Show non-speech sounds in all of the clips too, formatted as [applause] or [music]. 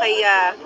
kay ah,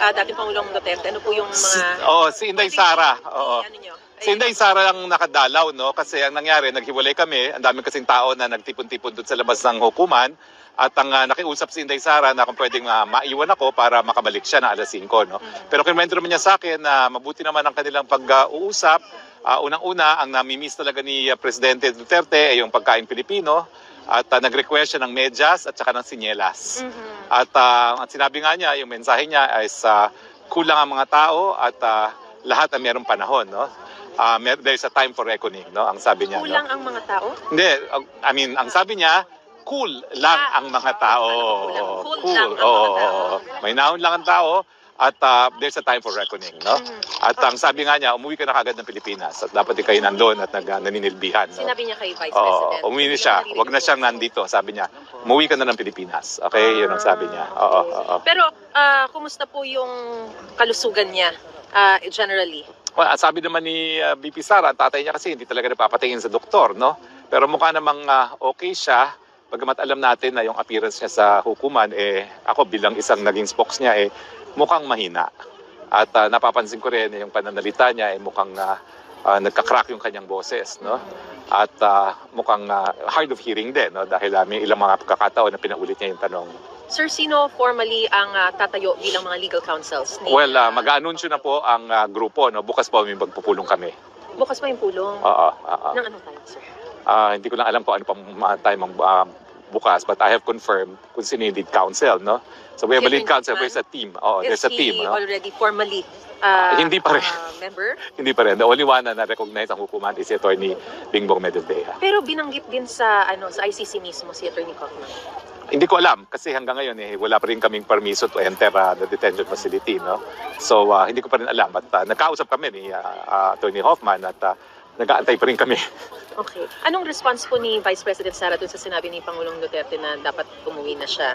ah, dating Pangulong Duterte? Ano po yung mga... Oh, si Inday Sara. Oo. Ano nyo? Si Inday Sara lang nakadalaw, no? Kasi ang nangyari, naghiwalay kami. Ang daming kasing tao na nagtipon-tipon doon sa labas ng hukuman. At ang ah, nakiusap si Inday Sara na kung pwedeng ah, maiwan ako para makabalik siya na alas 5, no? Pero kinuwento naman niya sa akin na mabuti naman ang kanilang pag-uusap. Ah, Unang-una, ang namimiss talaga ni ah, Presidente Duterte ay yung pagkain Pilipino. At ah, nag-request siya ng medyas at saka ng sinyelas. Mhm. At ah, ang sinabi nga niya, yung mensahe niya ay sa kulang ang mga tao at ah, lahat ay merong panahon, no? Ah, mer- there's a time for reckoning, no? Ang sabi niya, Kulang no? ang mga tao? Hindi, ang- I mean, ang sabi niya, cool lang Ah, ang mga tao. kulang. Cool lang ang mga tao. May naon lang ang tao at ah, there's a time for reckoning, no? Mhm. At ang sabi nga niya, umuwi ka na kagad ng Pilipinas at dapat ikaw nandun at nag, ah, naninilbihan, no? Sinabi niya kay Vice Oo, President. umuwi na siya. Huwag na siyang nandito, sabi niya. Umuwi ka na ng Pilipinas. Okay, yun ang sabi niya. Oo, oo, oo. Pero ah, kumusta po yung kalusugan niya ah, generally? Well, sabi naman ni uh, BP Sara, tatay niya kasi hindi talaga napapatingin sa doktor, no? Pero mukha namang ah, okay siya. Bagamat alam natin na yung appearance niya sa hukuman, eh, ako bilang isang naging spokes niya, eh, mukhang mahina. At ah, napapansin ko rin yung pananalita niya, eh, mukhang ah, ah, nagka-crack yung kanyang boses, no? At ah, mukhang ah, hard of hearing din, no? Dahil ah, may ilang mga pagkakataon na pinaulit niya yung tanong. Sir, sino formally ang ah, tatayo bilang mga legal counsels? Ni, Well, uh, mag-aanunsyo na po ang ah, grupo, no? Bukas po may magpupulong kami. Bukas pa yung pulong. Oo, oo. Ng ano tayo, sir? Ah, hindi ko lang alam kung ano pang uh, time ang ah, bukas but I have confirmed kung sino yung lead counsel, no? So we have a lead yung counsel, there's a team. Oh, Is there's a team, he no? already formally ah, Hindi pa rin. ah, member? [laughs] Hindi pa rin. The only one na na-recognize ang hukuman is si Attorney Bingbong Medaldea. Pero binanggit din sa ano sa ICC mismo si Attorney Kaufman. Hindi ko alam kasi hanggang ngayon eh wala pa rin kaming permiso to enter ah, the detention facility, no? So ah, hindi ko pa rin alam at ah, nagkausap kami ni ah, ah, Attorney Hoffman at ah, nag-aantay pa rin kami. Okay. Anong response po ni Vice President Sara dun sa sinabi ni Pangulong Duterte na dapat umuwi na siya?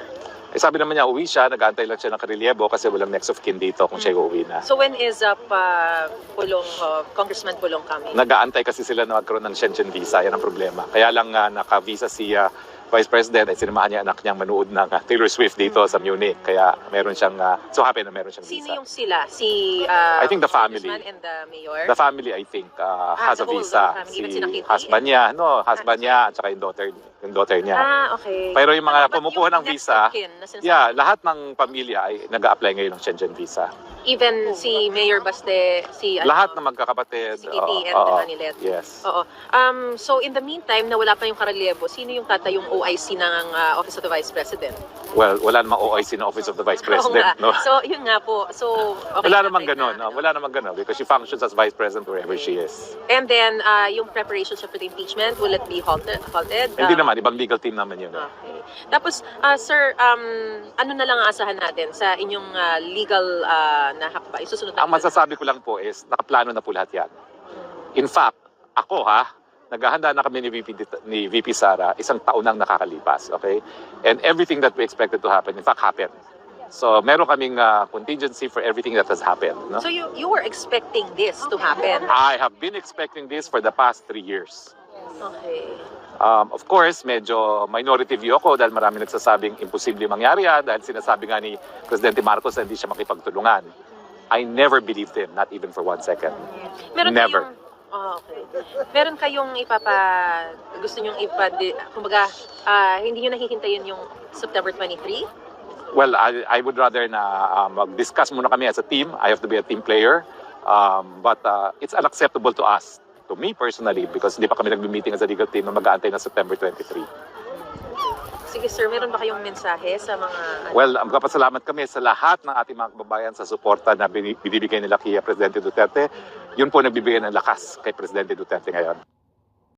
Eh, sabi naman niya, uwi siya, nag-aantay lang siya ng karelyebo kasi walang next of kin dito kung siya uuwi na. So when is up uh, Pulong, uh, Congressman Pulong coming? Nag-aantay kasi sila na magkaroon ng Shenzhen visa, yan ang problema. Kaya lang uh, naka-visa si ah, Vice President ay sinamahan niya anak niyang manood ng ah, Taylor Swift dito sa Munich. Kaya meron siyang, ah, so happy na meron siyang Sino visa. yung sila? Si uh, I think the family. And the mayor? The family, I think, uh, Ah, has the a whole visa. family, Si even Kitty? husband niya, no, husband niya, at saka yung daughter, yung daughter niya. Ah, okay. Pero yung mga But kumukuha yung ng next visa, of kin na sinasabi- Yeah, lahat ng pamilya ay nag-a-apply ngayon ng Shenzhen visa. Even si Mayor Baste, si ano, Lahat ng magkakapatid. si Kitty oo, and oo, Hanilet. Yes. Oo. Um, so in the meantime, na wala pa yung karelyebo, sino yung tatayong OIC ng uh, Office of the Vice President? Well, wala namang OIC na Office of the Vice [laughs] Oo nga. President, no? So yun nga po. So okay, Wala namang tatay ganun, na, no? Wala namang ganun because she functions as Vice President wherever she is. And then uh, yung preparations for the impeachment, will it be halted? halted? Hindi Uh, naman, ibang legal team naman yun. eh. Okay. Tapos, uh, sir, um, ano na lang ang asahan natin sa inyong uh, legal uh, na hakbay? Susunod na Ang masasabi ko lang po is, nakaplano na po lahat yan. In fact, ako ha, naghahanda na kami ni VP, ni VP Sara isang taon nang nakakalipas, okay? And everything that we expected to happen, in fact, happened. So, meron kaming ah, contingency for everything that has happened. No? So you you were expecting this to happen? I have been expecting this for the past three years. Okay. Um, of course, medyo minority view ako dahil marami nagsasabing imposible mangyari yan dahil sinasabi nga ni Presidente Marcos na hindi siya makipagtulungan. I never believed him, not even for one second. Meron Never. kayong Oh, okay. Meron kayong ipapa gusto niyo ipa kumbaga ah, hindi niyo nahihintayin yung September 23? Well, I, I would rather na uh, mag-discuss muna kami as a team. I have to be a team player. Um, but uh, it's unacceptable to us, to me personally, because hindi pa kami nag-meeting as a legal team na mag-aantay ng September 23. Sige sir, meron ba kayong mensahe sa mga ano? Well, magpapasalamat kami sa lahat ng ating mga kababayan sa suporta na bini- binibigay nila kay Presidente Duterte. Yun po nagbibigay ng lakas kay Presidente Duterte ngayon.